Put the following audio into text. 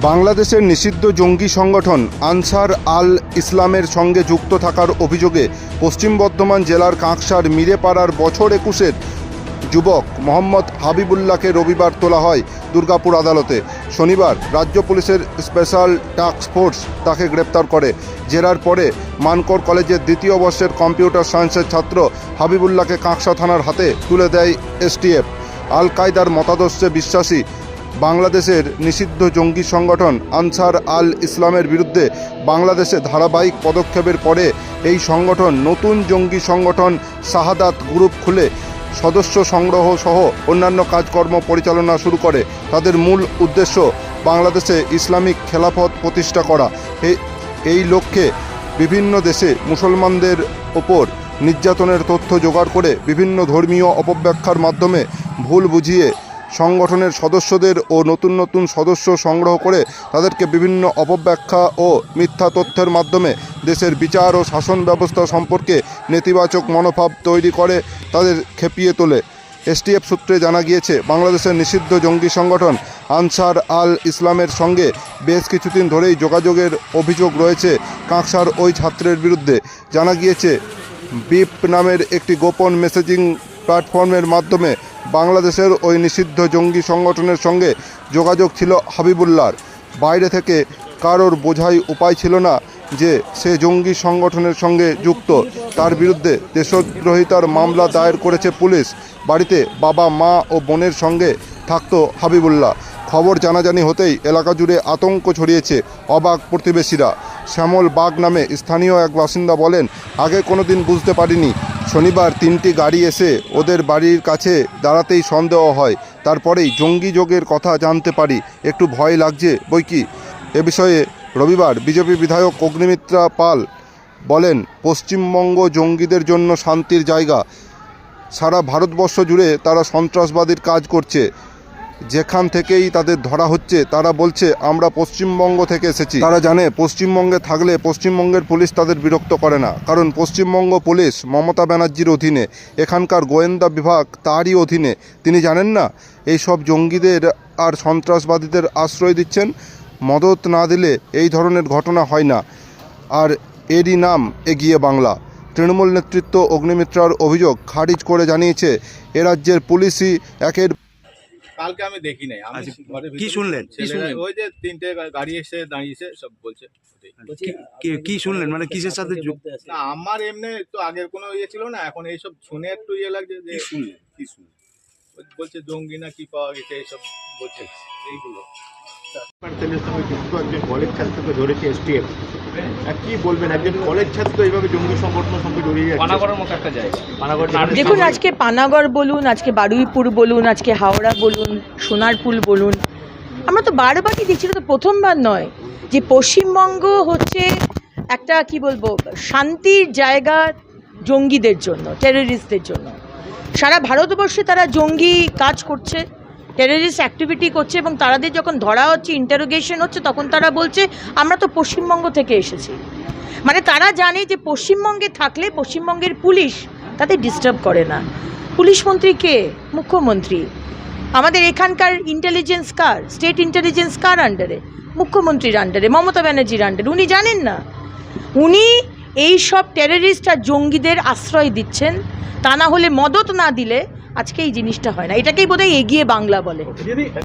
বাংলাদেশের নিষিদ্ধ জঙ্গি সংগঠন আনসার আল ইসলামের সঙ্গে যুক্ত থাকার অভিযোগে পশ্চিম বর্ধমান জেলার কাঁকসার মিরেপাড়ার বছর একুশের যুবক মোহাম্মদ হাবিবুল্লাহকে রবিবার তোলা হয় দুর্গাপুর আদালতে। শনিবার রাজ্য পুলিশের স্পেশাল টাস্ক ফোর্স তাকে গ্রেপ্তার করে। জেরার পরে মানকর কলেজের দ্বিতীয় বর্ষের কম্পিউটার সায়েন্সের ছাত্র হাবিবুল্লাহকে কাঁকসা থানার হাতে তুলে দেয় এসটিএফ। আল কায়দার মতাদর্শে বিশ্বাসী বাংলাদেশের নিষিদ্ধ জঙ্গি সংগঠন আনসার আল ইসলামের বিরুদ্ধে বাংলাদেশে ধারাবাহিক পদক্ষেপের পরে এই সংগঠন নতুন জঙ্গি সংগঠন শাহাদাত গ্রুপ খুলে সদস্য সংগ্রহ সহ অন্যান্য কাজকর্ম পরিচালনা শুরু করে। তাদের মূল উদ্দেশ্য বাংলাদেশে ইসলামিক খেলাফত প্রতিষ্ঠা করা। এই লক্ষ্যে বিভিন্ন দেশে মুসলমানদের ওপর নির্যাতনের তথ্য জোগাড় করে বিভিন্ন ধর্মীয় অপব্যাখ্যার মাধ্যমে ভুল বুঝিয়ে সংগঠনের সদস্যদের ও নতুন নতুন সদস্য সংগ্রহ করে তাদেরকে বিভিন্ন অপব্যাখ্যা ও মিথ্যা তথ্যের মাধ্যমে দেশের বিচার ও শাসন ব্যবস্থা সম্পর্কে নেতিবাচক মনোভাব তৈরি করে তাদের খেপিয়ে তোলে। এসটিএফ সূত্রে জানা গিয়েছে, বাংলাদেশের নিষিদ্ধ জঙ্গি সংগঠন আনসার আল ইসলামের সঙ্গে বেশ কিছুদিন ধরেই যোগাযোগের অভিযোগ রয়েছে কাঁকসার ওই ছাত্রের বিরুদ্ধে। জানা গিয়েছে, বিপ নামের একটি গোপন মেসেজিং প্ল্যাটফর্মের মাধ্যমে বাংলাদেশের ওই নিষিদ্ধ জঙ্গি সংগঠনের সঙ্গে যোগাযোগ ছিল হাবিবুল্লার বাইরে থেকে কারোর বোঝাই উপায় ছিল না যে সে জঙ্গি সংগঠনের সঙ্গে যুক্ত। তার বিরুদ্ধে দেশদ্রোহিতার মামলা দায়ের করেছে পুলিশ। বাড়িতে বাবা, মা ও বোনের সঙ্গে থাকত হাবিবুল্লাহ। খবর জানাজানি হতেই এলাকা জুড়ে আতঙ্ক ছড়িয়েছে অবাক প্রতিবেশীরা। শ্যামল বাগ নামে স্থানীয় এক বাসিন্দা বলেন, আগে কোনোদিন বুঝতে পারিনি শনিবার তিনটি গাড়ি এসে ওদের বাড়ির কাছে দাঁড়াতেই সন্দেহ হয়। তারপরেই জঙ্গি যোগের কথা জানতে পারি। একটু ভয় লাগছে, বই কি? এ বিষয়ে রবিবার বিজেপি বিধায়ক অগ্নিমিত্রা পাল বলেন, পশ্চিমবঙ্গ জঙ্গিদের জন্য শান্তির জায়গা। সারা ভারতবর্ষ জুড়ে তারা সন্ত্রাসবাদীর কাজ করছে। যেখান থেকেই তাদের ধরা হচ্ছে, তারা বলছে, আমরা পশ্চিমবঙ্গ থেকে এসেছি। তারা জানে, পশ্চিমবঙ্গে থাকলে পশ্চিমবঙ্গের পুলিশ তাদের বিরক্ত করে না। কারণ পশ্চিমবঙ্গ পুলিশ মমতা ব্যানার্জির অধীনে, এখানকার গোয়েন্দা বিভাগ তারই অধীনে। তিনি জানেন না এই সব জঙ্গিদের আর সন্ত্রাসবাদীদের আশ্রয় দিচ্ছেন, মদত না দিলে এই ধরনের ঘটনা হয় না। আর এরই নাম এগিয়ে বাংলা। তৃণমূল নেতৃত্ব অগ্নিমিত্রার অভিযোগ খারিজ করে জানিয়েছে, এ রাজ্যের পুলিশই একের কালকে আমি দেখি নাই আমি ঘরে ঘরের কি ভিতরে শুনলেন? কি ছেলেরা- শুনলেন? ওই যে তিনটে গা- গাড়ি এসে দাঁড়িয়েছে সব বলছে ওটাই। কি- কি- কি শুনলেন মানে কিসের সাথে যুক্ত না আমার এমনি তো আগের কোনো ইয়ে ছিল না এখন এইসব শুনে একটু ইয়ে লাগছে যে শুনলেন কি শুনলেন বলছে জঙ্গি না কি পাওয়া গেছে এইসব বলছে। এইগুলো। সেলের সঙ্গে যুক্ত একজন কলেজ ছাত্রকে ধরেছে এসটিএফ কি বলবেন? একজন কলেজ ছাত্র এইভাবে জঙ্গি সংগঠনের সঙ্গে জড়িয়ে পানাগড়ের মতো একটা জায়গা। দেখুন আজকে পানাগড় বলুন আজকে বারুইপুর বলুন আজকে হাওড়া বলুন সোনারপুল বলুন। আমরা তো বারবারই দেখছি তো প্রথমবার নয় যে পশ্চিমবঙ্গ হচ্ছে একটা কি বলব শান্তির জায়গা জঙ্গিদের জন্য টেররিস্টদের জন্য। সারা ভারতবর্ষে তারা জঙ্গি কাজ করছে টেররিস্ট অ্যাক্টিভিটি করছে এবং তাদের যখন ধরা হচ্ছে ইন্টারোগেশন হচ্ছে, তখন তারা বলছে, আমরা তো পশ্চিমবঙ্গ থেকে এসেছি। মানে তারা জানে যে পশ্চিমবঙ্গে থাকলে পশ্চিমবঙ্গের পুলিশ তাদের ডিস্টার্ব করে না। পুলিশ মন্ত্রী কে? মুখ্যমন্ত্রী। আমাদের এখানকার ইন্টেলিজেন্স কার? স্টেট ইন্টেলিজেন্স কার আন্ডারে মুখ্যমন্ত্রীর আন্ডারে মমতা ব্যানার্জির আন্ডারে উনি জানেন না। উনি এই সব টেররিস্ট আর জঙ্গিদের আশ্রয় দিচ্ছেন, তা না হলে মদত না দিলে আজকে এই জিনিসটা হয় না। এটাকেই বোধহয় এগিয়ে বাংলা বলে।